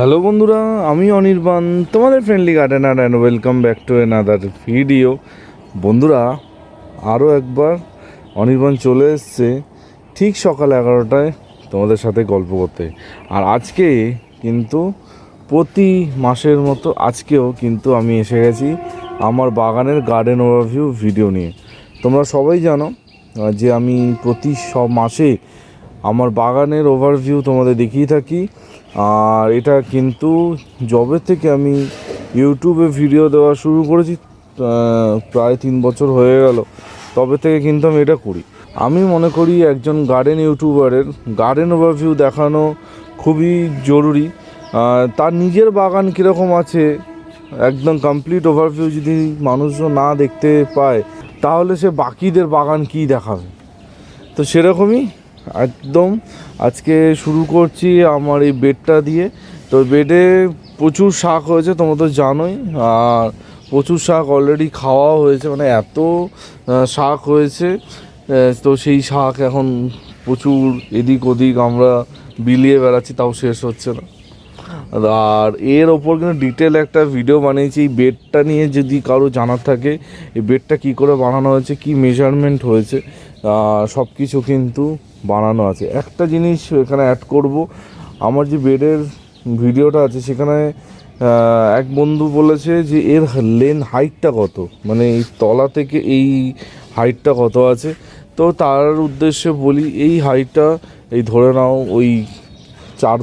Hello বন্ধুরা, আমি অনির্বাণ, তোমাদের friendly gardener and welcome back to another video বন্ধুরা আরও একবার অনির্বাণ চলে এসছে ঠিক সকাল এগারোটায় তোমাদের সাথে গল্প করতে। আর আজকে কিন্তু প্রতি মাসের মতো আজকেও কিন্তু আমি এসে গেছি আমার বাগানের গার্ডেন ওভারভিউ ভিডিও নিয়ে। তোমরা সবাই জানো যে আমি প্রতি সব মাসে আমার বাগানের ওভারভিউ তোমাদের দেখিয়ে থাকি। আর এটা কিন্তু জবে থেকে আমি ইউটিউবে ভিডিও দেওয়া শুরু করেছি প্রায় তিন বছর হয়ে গেল। তবে থেকে কিন্তু আমি এটা করি। আমি মনে করি একজন গার্ডেন ইউটিউবারের গার্ডেন ওভারভিউ দেখানো খুবই জরুরি। তার নিজের বাগান কীরকম আছে, একদম কমপ্লিট ওভারভিউ যদি মানুষজন না দেখতে পায়, তাহলে সে বাকিদের বাগান কী দেখাবে? তো সেরকমই একদম। আজকে শুরু করছি আমার এই বেডটা দিয়ে। তো বেডে প্রচুর শাক হয়েছে, তোমরা তো জানোই। আর প্রচুর শাক অলরেডি খাওয়াও হয়েছে মানে এত শাক হয়েছে তো সেই শাক এখন প্রচুর এদিক ওদিক আমরা বিলিয়ে বেড়াচ্ছি, তাও শেষ হচ্ছে না। আর এর ওপর কিন্তু ডিটেল একটা ভিডিও বানিয়েছি, এই বেডটা নিয়ে যদি কারও জানার থাকে, এই বেডটা কী করে বানানো হয়েছে, কি মেজারমেন্ট হয়েছে সব কিছু কিন্তু বানানো আছে। একটা জিনিস এখানে অ্যাড করব। আমার যে বেডের ভিডিওটা আছে, সেখানে এক বন্ধু বলেছে যে এর লেন হাইটটা কত? মানে এই তলা থেকে এই হাইটটা কত আছে? তো তার উদ্দেশ্যে বলি, এই হাইটটা এই ধরে নাও, ওই চার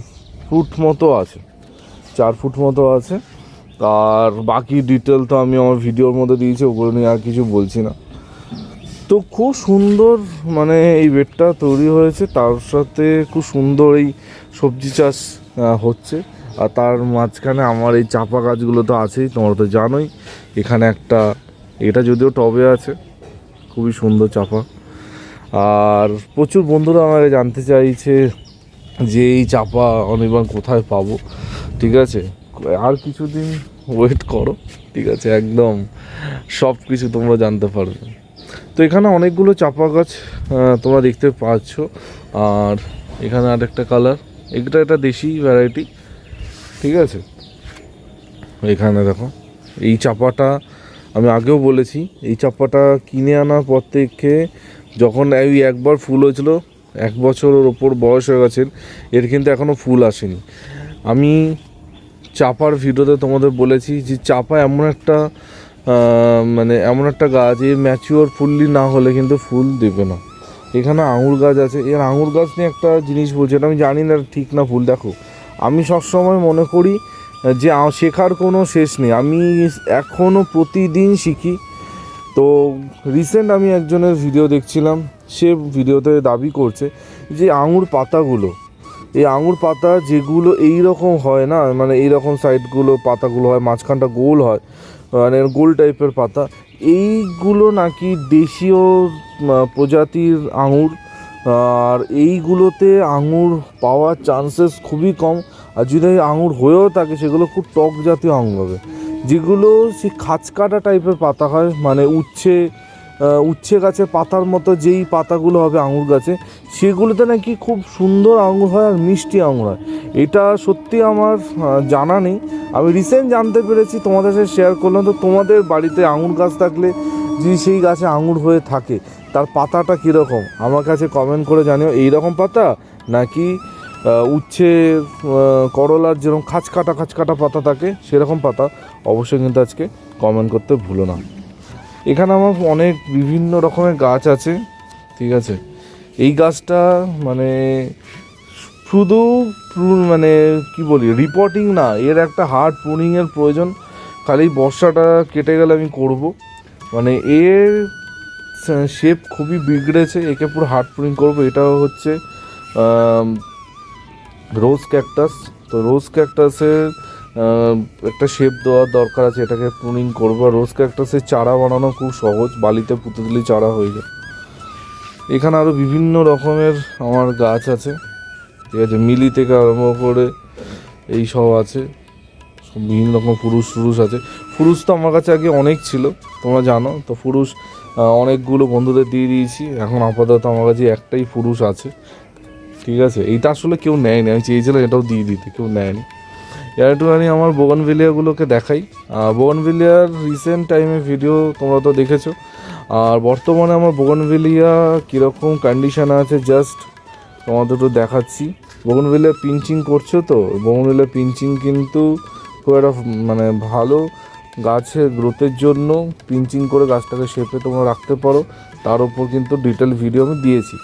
ফুট মতো আছে। চার ফুট মতো আছে। আর বাকি ডিটেল তো আমি আমার ভিডিওর মধ্যে দিয়েছি, ওগুলো নিয়ে আর কিছু বলছি না। তো খুব সুন্দর মানে এই বেডটা তৈরি হয়েছে। তার সাথে খুব সুন্দর এই সবজি চাষ হচ্ছে। আর তার মাঝখানে আমার এই চাপা গাছগুলো তো আছেই, তোমরা তো জানোই। এখানে একটা, এটা যদিও টবে আছে, খুবই সুন্দর চাপা। আর প্রচুর বন্ধুরা আমাকে জানতে চাইছে যে এই চাপা অনির্বাণ কোথায় পাবো, ঠিক আছে? আর কিছুদিন ওয়েট করো, ঠিক আছে? একদম সব কিছু তোমরা জানতে পারবে। তো এখানে অনেকগুলো চাপা গাছ তোমরা দেখতে পাচ্ছ। আর এখানে আরেকটা কালার এটা একটা দেশি ভ্যারাইটি ঠিক আছে? এখানে দেখো, এই চাপাটা আমি আগেও বলেছি, এই চাপাটা কিনে আনার পর থেকে যখন এই একবার ফুল হয়েছিল, এক বছরের ওপর বয়স হয়ে গেছে, এর কিন্তু এখনও ফুল আসেনি। আমি চাপার ভিডিওতে তোমাদের বলেছি যে চাপা এমন একটা মানে এমন একটা গাছ এ ম্যাচিওর ফুললি না হলে কিন্তু ফুল দেবে না। এখানে আঙুর গাছ আছে। এর আঙুর গাছ নিয়ে একটা জিনিস বলছি, এটা আমি জানি না, ঠিক না ভুল, দেখো। আমি সবসময় মনে করি যে শেখার কোনো শেষ নেই। আমি এখনও প্রতিদিন শিখি। তো রিসেন্ট আমি একজনের ভিডিও দেখছিলাম, সে ভিডিওতে দাবি করছে যে, আঙুর পাতাগুলো, এই আঙুর পাতা যেগুলো এই রকম হয় না মানে এই রকম সাইডগুলো পাতাগুলো হয়, মাঝখানটা গোল হয় মানে গোল টাইপের পাতা। এইগুলো নাকি দেশীয় প্রজাতির আঙুর। আর এইগুলোতে আঙুর পাওয়ার চান্সেস খুবই কম। আর যদি আঙুর হয়েও থাকে, সেগুলো খুব টক জাতীয় আঙুর হবে। যেগুলো সেই খাঁচকাটা টাইপের পাতা হয় মানে উচ্ছে উচ্ছে গাছের পাতার মতো যেই পাতাগুলো হবে আঙুর গাছে, সেগুলোতে নাকি খুব সুন্দর আঙুর হয় আর মিষ্টি আঙুর হয়। এটা সত্যি আমার জানা নেই। আমি রিসেন্ট জানতে পেরেছি, তোমাদের সাথে শেয়ার করলাম। তো তোমাদের বাড়িতে আঙুর গাছ থাকলে যদি সেই গাছে আঙুর হয়ে থাকে, তার পাতাটা কীরকম? আমার কাছে কমেন্ট করে জানিও এই রকম পাতা? নাকি উচ্ছে করলার যেরকম খাঁচকাটা খাঁচকাটা পাতা থাকে, সেরকম পাতা? অবশ্যই কিন্তু আজকে কমেন্ট করতে ভুলো না। এখানে আমার অনেক বিভিন্ন রকমের গাছ আছে, ঠিক আছে? এই গাছটা মানে শুধু মানে কি বলি রিপোর্টিং না, এর একটা হার্ড প্রুনিংয়ের প্রয়োজন। খালি বর্ষাটা কেটে গেলে আমি করব। মানে এর শেপ খুবই বিগড়েছে, একে পুরো হার্ড প্রুনিং করব। এটা হচ্ছে রোজ ক্যাকটাস তো রোজ ক্যাকটাসের একটা শেপ দেওয়ার দরকার আছে এটাকে প্রুনিং করব। আর রোজ ক্যাকটাসের চারা বানানো খুব সহজ বালিতে পুঁতে দিলেই চারা হয়ে যায়। এখানে আরও বিভিন্ন রকমের আমার গাছ আছে ঠিক আছে মিলি থেকে আরম্ভ করে এই সব আছে বিভিন্ন রকম পুরুষ ফুরুষ আছে। ফুরুষ তো আমার কাছে আগে অনেক ছিল তোমরা জানো তো আহ, অনেকগুলো বন্ধুদের দিয়ে দিয়েছি এখন আপাতত আমার কাছে একটাই ফুরুষ আছে ঠিক আছে? এইটা আসলে কেউ নেয়নি আমি চেয়েছিলাম এটাও দিয়ে দিতে কেউ নেয়নি। একটুখানি আমার বোগানভিলিয়াগুলোকে দেখাই। বোগানভিলিয়ার রিসেন্ট টাইমে ভিডিও তোমরা তো দেখেছ। আর বর্তমানে আমার বোগানভিলিয়া কীরকম কন্ডিশন আছে জাস্ট তোমাদের একটু দেখাচ্ছি। বোগানভিলিয়া পিঞ্চিং করছ তো? বোগানভিলিয়া পিঞ্চিং কিন্তু খুব একটা মানে ভালো গাছের গ্রোথের জন্য পিঞ্চিং করে গাছটাকে শেপে তোমরা রাখতে পারো। তার উপর কিন্তু ডিটেল ভিডিও আমি দিয়েছি।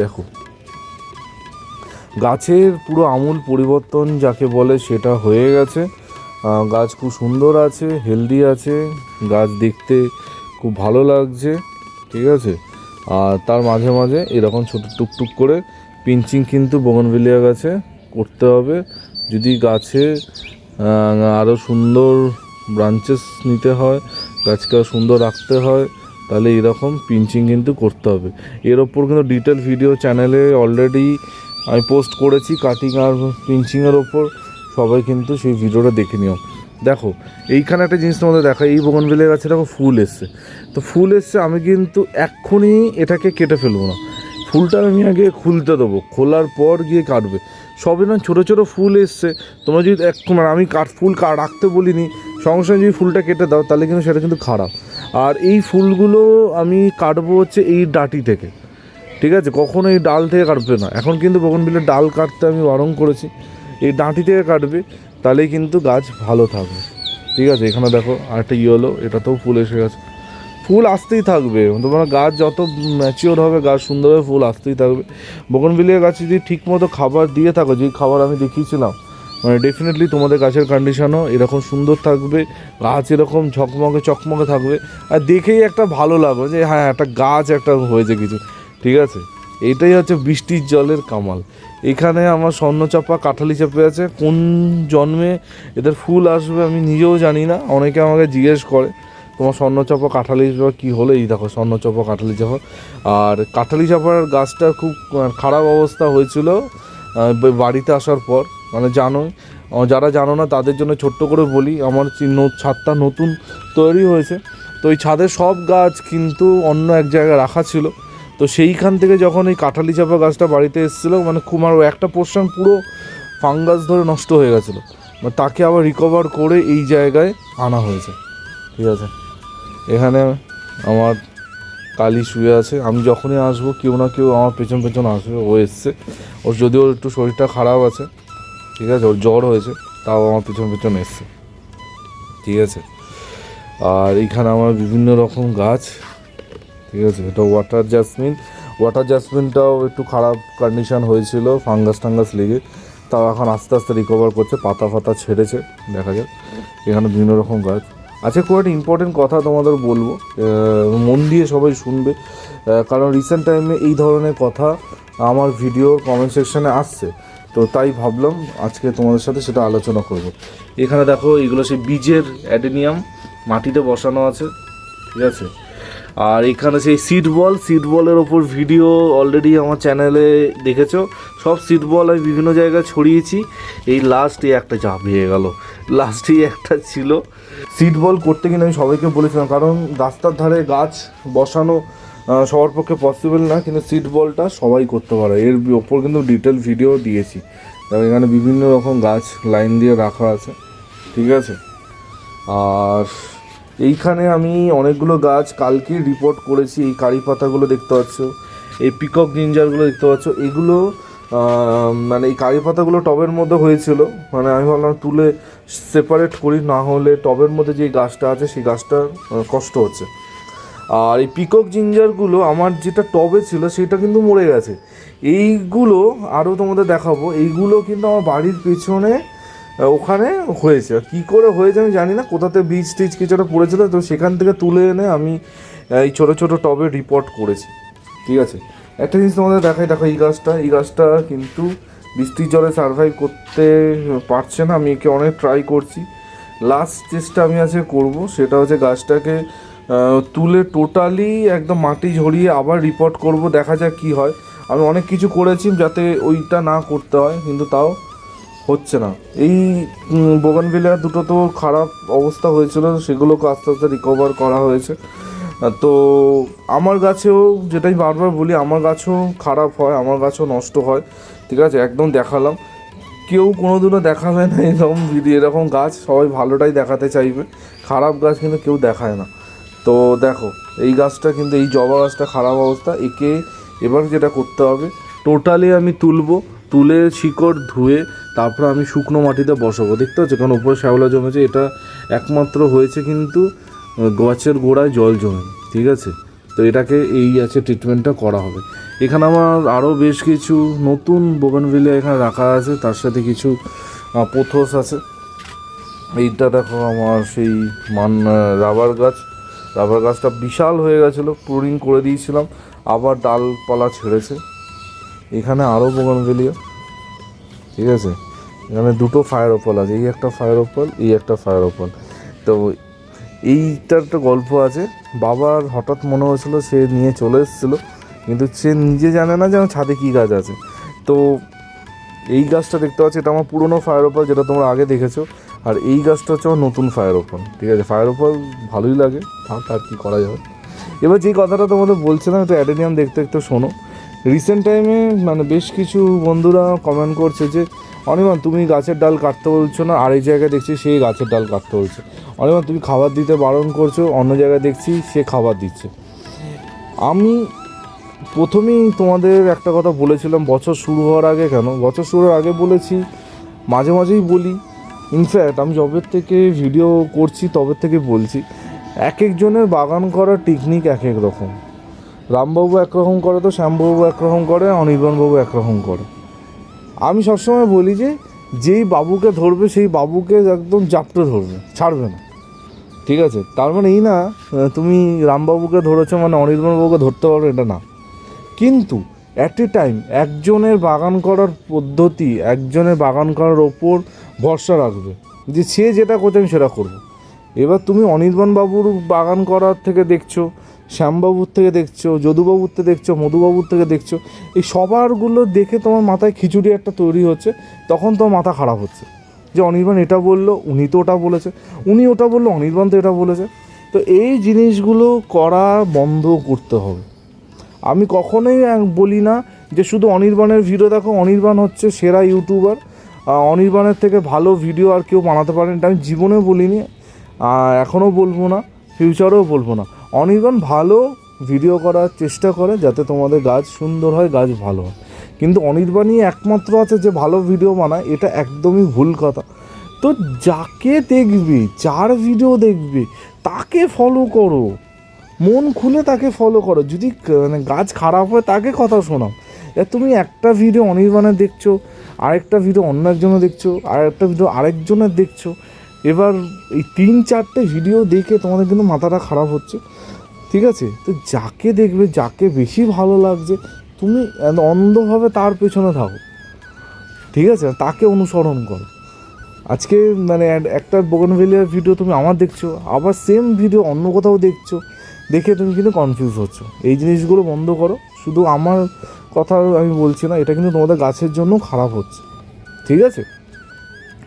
দেখো। গাছের পুরো আমূল পরিবর্তন যাকে বলে সেটা হয়ে গেছে। গাছ খুব সুন্দর আছে হেলদি আছে, গাছ দেখতে খুব ভালো লাগছে, ঠিক আছে? আর তার মাঝে মাঝে এরকম ছোট টুকটুক করে পিঞ্চিং কিন্তু বগনভিলিয়া গাছে করতে হবে। যদি গাছে আরও সুন্দর ব্রাঞ্চেস নিতে হয়, গাছকে সুন্দর রাখতে হয়, তাহলে এরকম পিঞ্চিং কিন্তু করতে হবে। এর ওপর কিন্তু ডিটেল ভিডিও চ্যানেলে অলরেডি আমি পোস্ট করেছি কাটিং আর পিঞ্চিংয়ের ওপর। সবাই কিন্তু সেই ভিডিওটা দেখে নিও। দেখো, এইখানে একটা জিনিস তোমাদের দেখা এই বগনভিলের গাছে দেখো ফুল এসছে। তো ফুল এসছে, আমি কিন্তু এক্ষুনি এটাকে কেটে ফেলব না। ফুলটা আমি আগে খুলতে দেবো, খোলার পর গিয়ে কাটবে। সবে না ছোটো ছোটো ফুল এসছে, তোমরা যদি এক মানে আমি কাট, ফুল কা রাখতে বলিনি, সঙ্গে সঙ্গে যদি ফুলটা কেটে দাও, তাহলে কিন্তু সেটা কিন্তু খারাপ। আর এই ফুলগুলো আমি কাটবো হচ্ছে এই ডাটি থেকে। ঠিক আছে? কখনো এই ডাল থেকে কাটবে না। এখন কিন্তু বগনবিলের ডাল কাটতে আমি বারণ করেছি। এই ডাঁটি থেকে কাটবে, তাহলেই কিন্তু গাছ ভালো থাকবে। ঠিক আছে? এখানে দেখো আরেকটা ইয়েলো এটাতেও ফুল এসে গেছে। ফুল আসতেই থাকবে। তোমার গাছ যত ম্যাচিওর হবে, গাছ সুন্দরভাবে ফুল আসতেই থাকবে। বগনবিলিয়া গাছে যদি ঠিকমতো খাবার দিয়ে থাকো, যে খাবার আমি দেখিয়েছিলাম মানে ডেফিনেটলি তোমাদের গাছের কন্ডিশনও এরকম সুন্দর থাকবে, গাছ এরকম ঝকমকে চকমকে থাকবে। আর দেখেই একটা ভালো লাগবে যে হ্যাঁ একটা গাছ একটা হয়েছে কিছু। ঠিক আছে? এইটাই হচ্ছে বৃষ্টির জলের কামাল। এখানে আমার স্বর্ণচাপা, কাঁঠালি চাপে আছে। কোন জন্মে এদের ফুল আসবে আমি নিজেও জানি না। অনেকে আমাকে জিজ্ঞেস করে, তোমার স্বর্ণচাপা, কাঁঠালি চাপা কী হলো? এই দেখো, স্বর্ণচাপা, কাঠালি চাপা। আর কাঁঠালি চাপার গাছটা খুব খারাপ অবস্থা হয়েছিল বাড়িতে আসার পর। মানে জানোই যারা জানো না, তাদের জন্য ছোট্ট করে বলি, আমার ছাদটা নতুন তৈরি হয়েছে। তো এই ছাদের সব গাছ কিন্তু অন্য এক জায়গায় রাখা ছিল। তো সেইখান থেকে যখন এই কাঁঠালি চাপা গাছটা বাড়িতে এসেছিল মানে আর একটা পোর্শন পুরো ফাঙ্গাস ধরে নষ্ট হয়ে গেছিল। মানে তাকে আবার রিকভার করে এই জায়গায় আনা হয়েছে। ঠিক আছে? এখানে আমার কালি শুয়ে আছে। আমি যখনই আসব, কেউ না কেউ আমার পেছন পেছন আসবে, ও এসছে। ওর যদিও একটু শরীরটা খারাপ আছে, ঠিক আছে? ওর জ্বর হয়েছে, তাও আমার পেছন পেছন এসছে। ঠিক আছে? আর এইখানে আমার বিভিন্ন রকম গাছ। ঠিক আছে? এটা ওয়াটার জাসমিন ওয়াটার জাসমিনটাও একটু খারাপ কন্ডিশন হয়েছিল ফাঙ্গাস টাঙ্গাস লেগে। তাও এখন আস্তে আস্তে রিকভার করছে, পাতা ফাতা ছেড়েছে, দেখা যাক। এখানে বিভিন্ন রকম গাছ। আচ্ছা খুব একটা ইম্পর্টেন্ট কথা তোমাদের বলব মন দিয়ে সবাই শুনবে। কারণ রিসেন্ট টাইমে এই ধরনের কথা আমার ভিডিওর কমেন্ট সেকশনে আসছে। তো তাই ভাবলাম আজকে তোমাদের সাথে সেটা আলোচনা করব। এখানে দেখো, এগুলো সেই বীজের অ্যাডেনিয়াম, মাটিতে বসানো আছে, ঠিক আছে? আর এখানে সেই সিট বল সিট বলের ওপর ভিডিও অলরেডি আমার চ্যানেলে দেখেছ। সব সিট বল আমি বিভিন্ন জায়গায় ছড়িয়েছি। এই লাস্টে একটা চাপ হয়ে গেল। লাস্টেই একটা ছিল। সিট বল করতে কিনা আমি সবাইকে বলেছিলাম, কারণ রাস্তার ধারে গাছ বসানো সবার পক্ষে পসিবল না, কিন্তু সিট বলটা সবাই করতে পারে। এর ওপর কিন্তু ডিটেল ভিডিও দিয়েছি। দেখো এখানে বিভিন্ন রকম গাছ লাইন দিয়ে রাখা আছে। ঠিক আছে? আর এইখানে আমি অনেকগুলো গাছ কালকে রিপোর্ট করেছি, এই কারি পাতাগুলো দেখতে পাচ্ছ, এই পিকক জিঞ্জারগুলো দেখতে পাচ্ছ, এগুলো মানে এই কারি পাতাগুলো টবের মধ্যে হয়েছিল মানে আমি ভাবলাম তুলে সেপারেট করি, না হলে টবের মধ্যে যে গাছটা আছে সেই গাছটা কষ্ট হচ্ছে। আর এই পিকক জিঞ্জারগুলো আমার যেটা টবে ছিল সেটা কিন্তু মরে গেছে। এইগুলো আরও তোমাদের দেখাবো, এইগুলো কিন্তু আমার বাড়ির পেছনে ওখানে হয়েছে। কী করে হয়েছে আমি জানি না, কোথাতে বীজ টিজ কিছু একটা পড়েছিল, তো সেখান থেকে তুলে এনে আমি এই ছোটো ছোটো টবে রিপোর্ট করেছি। ঠিক আছে? একটা জিনিস তোমাদের দেখাই, দেখো এই গাছটা এই গাছটা কিন্তু বৃষ্টির জলে সার্ভাইভ করতে পারছে না, আমি একে অনেক ট্রাই করছি। লাস্ট চেষ্টা আমি আজকে করব, সেটা হচ্ছে গাছটাকে তুলে টোটালি একদম মাটি ঝরিয়ে আবার রিপোর্ট করব, দেখা যাক কি হয়। আমি অনেক কিছু করেছি যাতে ওইটা না করতে হয়, কিন্তু তাও হচ্ছে না। এই বোগানভিলিয়া দুটো তো খারাপ অবস্থা হয়েছিল, সেগুলোকে আস্তে আস্তে রিকভার করা হয়েছে। তো, আমার গাছেও যেটাই বারবার বলি, আমার গাছও খারাপ হয়, আমার গাছও নষ্ট হয়। ঠিক আছে, একদম দেখালাম। কেউ কোনোদিনও দেখাবে না এরকম ভিডিও এরকম গাছ, সবাই ভালোটাই দেখাতে চাইবে। খারাপ গাছ কিন্তু কেউ দেখায় না। তো দেখো, এই গাছটা কিন্তু, এই জবা গাছটা খারাপ অবস্থা। একে এবার যেটা করতে হবে টোটালি আমি তুলবো, তুলে শিকড় ধুয়ে তারপর আমি শুকনো মাটিতে বসাবো। দেখতে পাচ্ছ, কারণ উপরে শ্যাওলা জমেছে, এটা একমাত্র হয়েছে কিন্তু গাছের গোড়ায় জল জমে, ঠিক আছে? তো এটাকে এই আছে ট্রিটমেন্টটা করা হবে। এখানে আমার আরও বেশ কিছু নতুন বোগানভিলিয়া এখানে রাখা আছে, তার সাথে কিছু পোথোস আছে। এইটা দেখো আমার সেই মান রাবার গাছ। রাবার গাছটা বিশাল হয়ে গেছিল প্রুনিং করে দিয়েছিলাম, আবার ডালপালা ছেড়েছে। এখানে আরও বোগানভেলিয়া ঠিক আছে? এখানে দুটো ফায়ার ওপল আছে, এই একটা ফায়ার ওপাল এই একটা ফায়ার ওপাল তো এইটার একটা গল্প আছে, বাবার হঠাৎ মনে হয়েছিল সে নিয়ে চলে এসেছিল, কিন্তু সে নিজে জানে না যে আমার ছাদে কী গাছ আছে। তো এই গাছটা দেখতে পাচ্ছি, এটা আমার পুরনো ফায়ার ওপাল যেটা তোমরা আগে দেখেছ। আর এই গাছটা হচ্ছে আমার নতুন ফায়ার ওপাল ঠিক আছে? ফায়ার ওপাল ভালোই লাগে, থাক আর কি করা যাবে এবার যেই কথাটা তোমাদের বলছিলাম, একটু অ্যাডেনিয়াম দেখতে একটু শোনো। রিসেন্ট টাইমে মানে বেশ কিছু বন্ধুরা কমেন্ট করছে যে অনিমান তুমি গাছের ডাল কাটতে বলছো না? আর এই জায়গায় দেখছি সেই গাছের ডাল কাটতে বলছে। অনিমান তুমি খাবার দিতে বারণ করছ, অন্য জায়গায় দেখছি সে খাবার দিচ্ছে। আমি প্রথমেই তোমাদের একটা কথা বলেছিলাম, বছর শুরু হওয়ার আগে কেন? বছর শুরুর আগে বলেছি, মাঝে মাঝেই বলি। ইনফ্যাক্ট আমি যবের থেকে ভিডিও করছি, তবে থেকে বলছি, এক একজনের বাগান করার টেকনিক এক এক রকম। রামবাবু একরকম করে তো, শ্যামবাবু একরকম করে, অনির্বাণবাবু একরকম করে। আমি সবসময় বলি যে, যেই বাবুকে ধরবে, সেই বাবুকে একদম জাপটে ধরবে, ছাড়বে না। ঠিক আছে? তার মানে এই না, তুমি রামবাবুকে ধরেছো মানে অনির্বাণবাবুকে ধরতে পারবে, এটা না। কিন্তু অ্যাট এ টাইম একজনের বাগান করার পদ্ধতি, একজনের বাগান করার ওপর ভরসা রাখবে, যে সে যেটা করছে আমি সেটা করব। এবার তুমি অনির্বাণ বাবুর বাগান করার থেকে দেখছ শ্যামবাবুর থেকে দেখছ, যদুবাবুর থেকে দেখছ, মধুবাবুর থেকে দেখছ, এই সবারগুলো দেখে তোমার মাথায় খিচুড়ি একটা তৈরি হচ্ছে, তখন তোমার মাথা খারাপ হচ্ছে। যে অনির্বাণ এটা বলল, উনি তো ওটা বলেছে, উনি ওটা বলল, অনির্বাণ তো এটা বলেছে। তো এই জিনিসগুলো করা বন্ধ করতে হবে। আমি কখনোই বলি না যে শুধু অনির্বাণের ভিডিও দেখো, অনির্বাণ হচ্ছে সেরা ইউটিউবার অনির্বাণের থেকে ভালো ভিডিও আর কেউ বানাতে পারেন এটা আমি জীবনেও বলিনি এখনও বলব না ফিউচারেও বলব না। অনির্বাণ ভালো ভিডিও করার চেষ্টা করে যাতে তোমাদের গাছ সুন্দর হয়, গাছ ভালো হয়। কিন্তু অনির্বাণই একমাত্র আছে যে ভালো ভিডিও বানায়, এটা একদমই ভুল কথা। তো যাকে দেখবে, যার ভিডিও দেখবে, তাকে ফলো করো। মন খুলে তাকে ফলো করো। যদি মানে গাছ খারাপ হয়, তাকে কথা শোনাও। এবার তুমি একটা ভিডিও অনির্বাণের দেখছ, আরেকটা ভিডিও অন্য একজনের দেখছ আর একটা ভিডিও আরেকজনের দেখছ। এবার এই তিন চারটে ভিডিও দেখে তোমাদের কিন্তু মাথাটা খারাপ হচ্ছে। ঠিক আছে? তো যাকে দেখবে, যাকে বেশি ভালো লাগছে, তুমি অন্ধভাবে তার পেছনে থাকো। ঠিক আছে? তাকে অনুসরণ করো। আজকে মানে এক- একটা বোগনভেলিয়ার ভিডিও তুমি আমার দেখছ, আবার সেম ভিডিও অন্য কোথাও দেখছ, দেখে তুমি কিন্তু কনফিউজ হচ্ছ। এই জিনিসগুলো বন্ধ করো। শুধু আমার কথা আমি বলছি না, এটা কিন্তু তোমাদের গাছের জন্য খারাপ হচ্ছে। ঠিক আছে?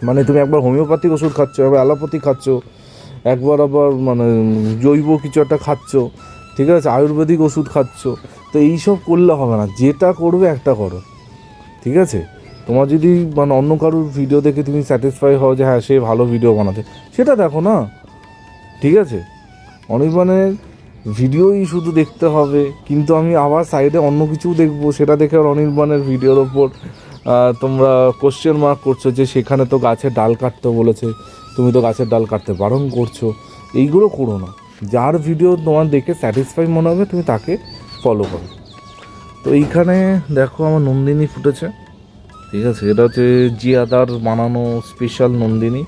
মানে তুমি একবার হোমিওপ্যাথিক ওষুধ খাচ্ছ, একবার অ্যালোপ্যাথি খাচ্ছ একবার আবার মানে জৈব কিছু একটা খাচ্ছ, ঠিক আছে? আয়ুর্বেদিক ওষুধ খাচ্ছ, তো এইসব করলে হবে না। যেটা করবে একটা করো, ঠিক আছে? তোমার যদি মানে অন্য কারোর ভিডিও দেখে তুমি স্যাটিসফাই হও যে হ্যাঁ সে ভালো ভিডিও বানাতে, সেটা দেখো না, ঠিক আছে? অনির্বাণের ভিডিওই শুধু দেখতে হবে, কিন্তু আমি আবার সাইডে অন্য কিছু দেখব। সেটা দেখে আর অনির্বাণের ভিডিওর ওপর তোমরা কোশ্চেন মার্ক করছ যে সেখানে তো গাছের ডাল কাটতে বলেছে তুমি তো গাছের ডাল কাটতে বারণ করছ। এইগুলো করো না। যার ভিডিও তোমার দেখে স্যাটিসফাই মনে হবে, তুমি তাকে ফলো করো। তো এইখানে দেখো আমার নন্দিনী ফুটেছে। ঠিক আছে, এটা হচ্ছে জিয়াদার বানানো স্পেশাল নন্দিনী।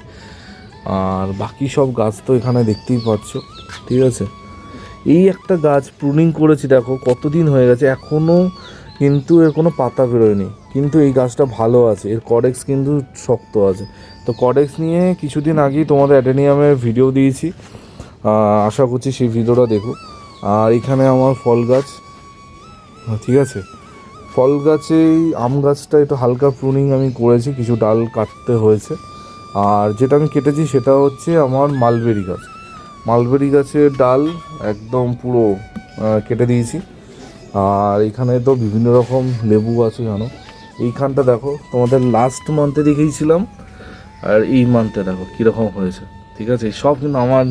আর বাকি সব গাছ তো এখানে দেখতেই পাচ্ছ। ঠিক আছে? এই একটা গাছ প্রুনিং করেছি, দেখো কতদিন হয়ে গেছে। এখনও কিন্তু এর কোনো পাতা বেরোয়নি। কিন্তু এই গাছটা ভালো আছে। এর কডেক্স কিন্তু শক্ত আছে। তো কডেক্স নিয়ে কিছুদিন আগেই তোমাদের অ্যাডেনিয়ামের ভিডিও দিয়েছি। আশা করছি সেই ভিডিওটা দেখো। আর এখানে আমার ফল গাছ। ঠিক আছে? ফল গাছে আম গাছটা একটু হালকা প্রুনিং আমি করেছি, কিছু ডাল কাটতে হয়েছে। আর যেটা আমি কেটেছি সেটা হচ্ছে আমার মালবেরি গাছ। মালবেরি গাছের ডাল একদম পুরো কেটে দিয়েছি। আর এখানে তো বিভিন্ন রকম লেবু আছে জানো। এইখানটা দেখো, তোমাদের লাস্ট মান্থে দেখিয়েছিলাম আর এই মানতে দেখো কীরকম হয়েছে। ঠিক আছে? সব কিন্তু আমার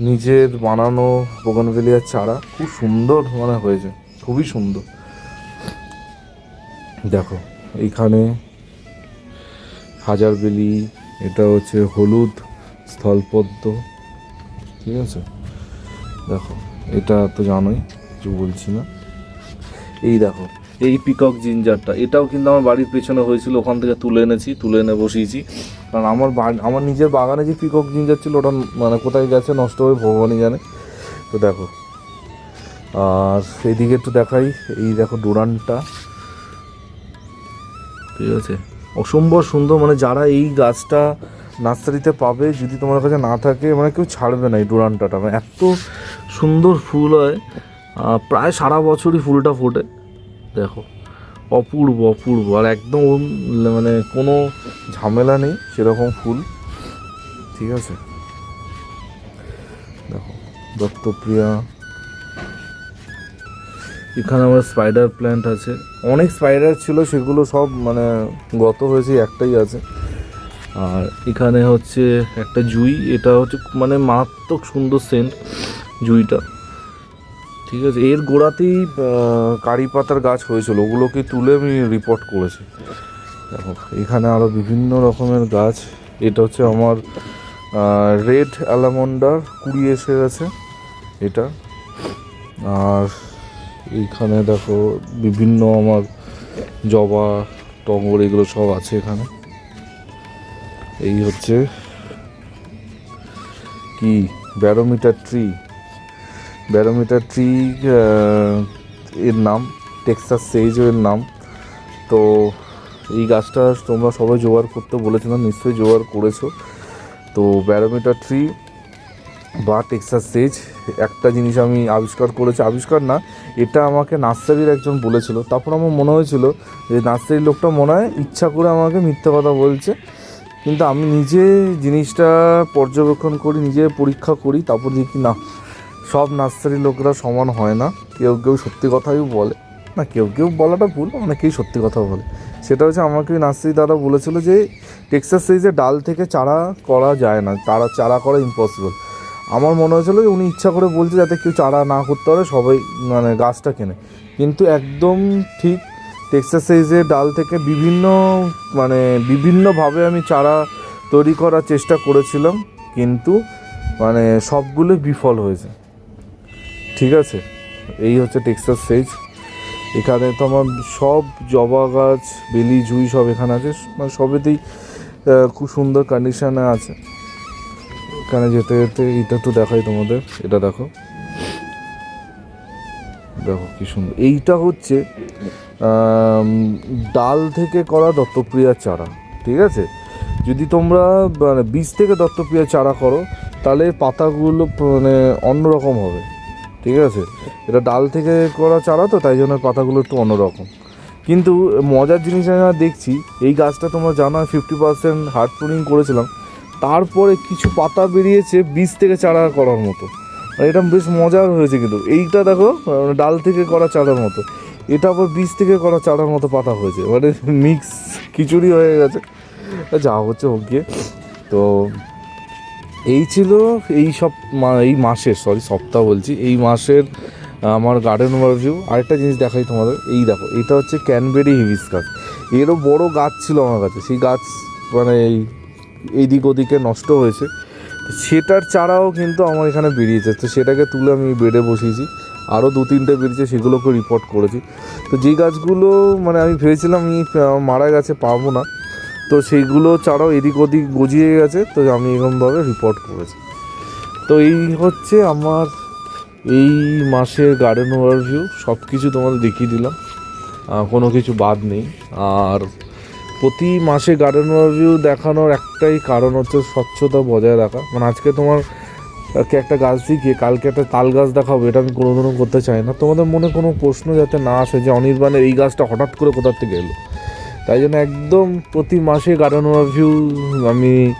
নিজের বানানো বোগানভেলিয়ার চারা খুব সুন্দর মানে হয়েছে। খুবই সুন্দর। দেখো, এইখানে হাজারবেলি এটা হচ্ছে হলুদ স্থলপদ্ম। ঠিক আছে? দেখো, এটা তো জানোই, কিছু বলছি না। এই দেখো, এই পিকক জিঞ্জারটা এটাও কিন্তু আমার বাড়ির পেছনে হয়েছিল, ওখান থেকে তুলে এনেছি, তুলে এনে বসিয়েছি। কারণ আমার আমার নিজের বাগানে যে পিকক জিঞ্জার ছিল ওটা মানে কোথায় গেছে নষ্ট হয়ে ভগবানই জানে। তো দেখো, আর এইদিকে একটু দেখাই, এই দেখো ডোরানটা। ঠিক আছে? অসম্ভব সুন্দর মানে যারা এই গাছটা নার্সারিতে পাবে, যদি তোমার কাছে না থাকে মানে কেউ ছাড়বে না এই ডোরানটাটা। মানে এত সুন্দর ফুল হয় প্রায় সারা বছরই ফুলটা ফোটে। দেখো। অপূর্ব অপূর্ব। আর একদম মানে কোনো ঝামেলা নেই, সেরকম ফুল। ঠিক আছে? দেখো, দত্তপ্রিয়া। এখানে আমার স্পাইডার প্ল্যান্ট আছে। অনেক স্পাইডার ছিল, সেগুলো সব মানে গত হয়েছে, একটাই আছে। আর এখানে হচ্ছে একটা জুই। এটা হচ্ছে মানে মারাত্মক সুন্দর সেন্ট জুইটা। ঠিক আছে, এর গোড়াতেই কারি পাতার গাছ হয়েছিল, ওগুলোকে তুলে আমি রিপোর্ট করেছি। দেখো, এখানে আরও বিভিন্ন রকমের গাছ, এটা হচ্ছে আমার রেড অ্যালামন্ডার কুড়ি এসে গেছে, এটা। আর এইখানে দেখো, বিভিন্ন আমার জবা, টগর, এগুলো সব আছে এখানে। এই হচ্ছে কি ব্যারোমিটার ট্রি ব্যারোমিটার ট্রি এর নাম, টেক্সাস সেইজও এর নাম। তো এই গাছটা তোমরা সবাই জোগাড় করতে বলেছিলাম নিশ্চয়ই জোগাড় করেছ। তো ব্যারোমিটার ট্রি বা টেক্সাস সেজ, একটা জিনিস আমি আবিষ্কার করেছি। আবিষ্কার না, এটা আমাকে নার্সারির একজন বলেছিল। তারপর আমার মনে হয়েছিল যে নার্সারির লোকটা মনে হয় ইচ্ছা করে আমাকে মিথ্যা কথা বলছে। কিন্তু আমি নিজে জিনিসটা পর্যবেক্ষণ করি, নিজে পরীক্ষা করি, তারপর দেখি না। সব নার্সারি লোকরা সমান হয় না। কেউ কেউ সত্যি কথাই বলে। না, কেউ কেউ বলাটা ভুল, অনেকেই সত্যি কথা বলে। সেটা হচ্ছে আমাকে নার্সারি দাদা বলেছিল যে, টেক্সাস সাইজে ডাল থেকে চারা করা যায় না তারা চারা করা ইম্পসিবল আমার মনে হয়েছিল যে, উনি ইচ্ছা করে বলছে যাতে কেউ চারা না করতে পারে, সবাই মানে গাছটা কেনে। কিন্তু একদম ঠিক টেক্সাস সাইজে ডাল থেকে বিভিন্ন মানে বিভিন্নভাবে আমি চারা তৈরি করার চেষ্টা করেছিলাম, কিন্তু মানে সবগুলো বিফল হয়েছে। ঠিক আছে? এই হচ্ছে টেক্সাস সাইজ এখানে তো আমার সব জবা গাছ, বেলি, জুই সব এখানে আছে। মানে সবেতেই খুব সুন্দর কন্ডিশনে আছে। এখানে যেতে যেতে এটা একটু দেখাই তোমাদের। এটা দেখো। দেখো কি সুন্দর। এইটা হচ্ছে ডাল থেকে করা দত্তপ্রিয়ার চারা। ঠিক আছে? যদি তোমরা মানে বীজ থেকে দত্তপ্রিয়ার চারা করো, তাহলে পাতাগুলো মানে অন্যরকম হবে। ঠিক আছে? এটা ডাল থেকে করা চারা তো, তাই জন্য পাতাগুলো একটু অন্যরকম। কিন্তু মজার জিনিস আমি দেখছি, এই গাছটা তোমরা জানো ফিফটি পার্সেন্ট হার্ড প্রুনিং করেছিলাম। তারপরে কিছু পাতা বেরিয়েছে বীজ থেকে চারা করার মতো। আর এটা বেশ মজার হয়েছে কিন্তু। এইটা দেখো মানে ডাল থেকে করা চারার মতো। এটা আবার বীজ থেকে করা চারার মতো পাতা হয়েছে। মানে মিক্স খিচুড়ি হয়ে গেছে। যা হচ্ছে হোক গিয়ে। তো এই ছিল এই সব এই মাসের সরি সপ্তাহ বলছি, এই মাসের আমার গার্ডেন ওভারভিউ আরেকটা জিনিস দেখাই তোমাদের, এই দেখো, এটা হচ্ছে ক্যানবেরি হিবিসকাস এরও বড় গাছ ছিল আমার কাছে, সেই গাছ মানে এই, এইদিক ওদিকে নষ্ট হয়েছে। সেটার চারাও কিন্তু আমার এখানে বেরিয়েছে, তো সেটাকে তুলে আমি বেডে বসিয়েছি। আরও দু তিনটে বেরিয়েছে সেগুলোকে রিপোর্ট করেছি। তো যেই গাছগুলো মানে আমি ভেবেছিলাম আমি মারা গেছে, পাবো না। তো সেইগুলো চারাও এদিক ওদিক গজিয়ে গেছে, তো আমি এরকমভাবে রিপোর্ট করেছি। তো এই হচ্ছে আমার এই মাসের গার্ডেন ওভারভিউ সব কিছু তোমাদের দেখিয়ে দিলাম। কোনো কিছু বাদ নেই। আর প্রতি মাসে গার্ডেন ওভারভিউ দেখানোর একটাই কারণ হচ্ছে স্বচ্ছতা বজায় রাখা। মানে আজকে তোমার একটা গাছ দিকে কালকে একটা তাল গাছ দেখাবো, এটা আমি কোনোদিনও করতে চাই না। তোমাদের মনে কোনো প্রশ্ন যাতে না আসে যে অনির্বাণের এই গাছটা হঠাৎ করে কোথার থেকে এলো? তাই জন্য একদম প্রতি মাসে গার্ডেন ওভারভিউ আমি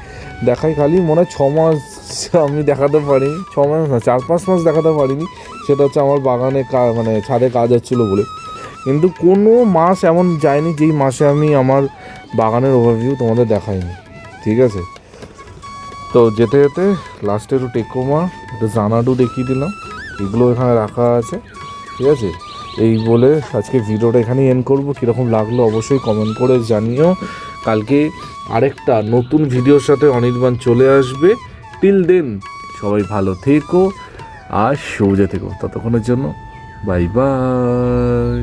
দেখাই খালি। মনে হয় ছ মাস আমি দেখাতে পারিনি। ছ মাস না, চার পাঁচ মাস দেখাতে পারিনি। সেটা হচ্ছে আমার বাগানে মানে ছাদে কাজ হচ্ছিল বলে। কিন্তু কোনো মাস এমন যায়নি যেই মাসে আমি আমার বাগানের ওভারভিউ তোমাদের দেখাইনি। ঠিক আছে? তো যেতে যেতে লাস্টে একটু টেকোমা একটু জানাডু দেখিয়ে দিলাম। এগুলো এখানে রাখা আছে। ঠিক আছে? এই বলে আজকে ভিডিওটা এখানেই এন্ড করব। কীরকম লাগল অবশ্যই কমেন্ট করে জানিও। কালকে আরেকটা নতুন ভিডিওর সাথে অনির্বাণ চলে আসবে। টিল দেন সবাই ভালো থেকো আর সৌজে থেকো। ততক্ষণের জন্য বাই বাই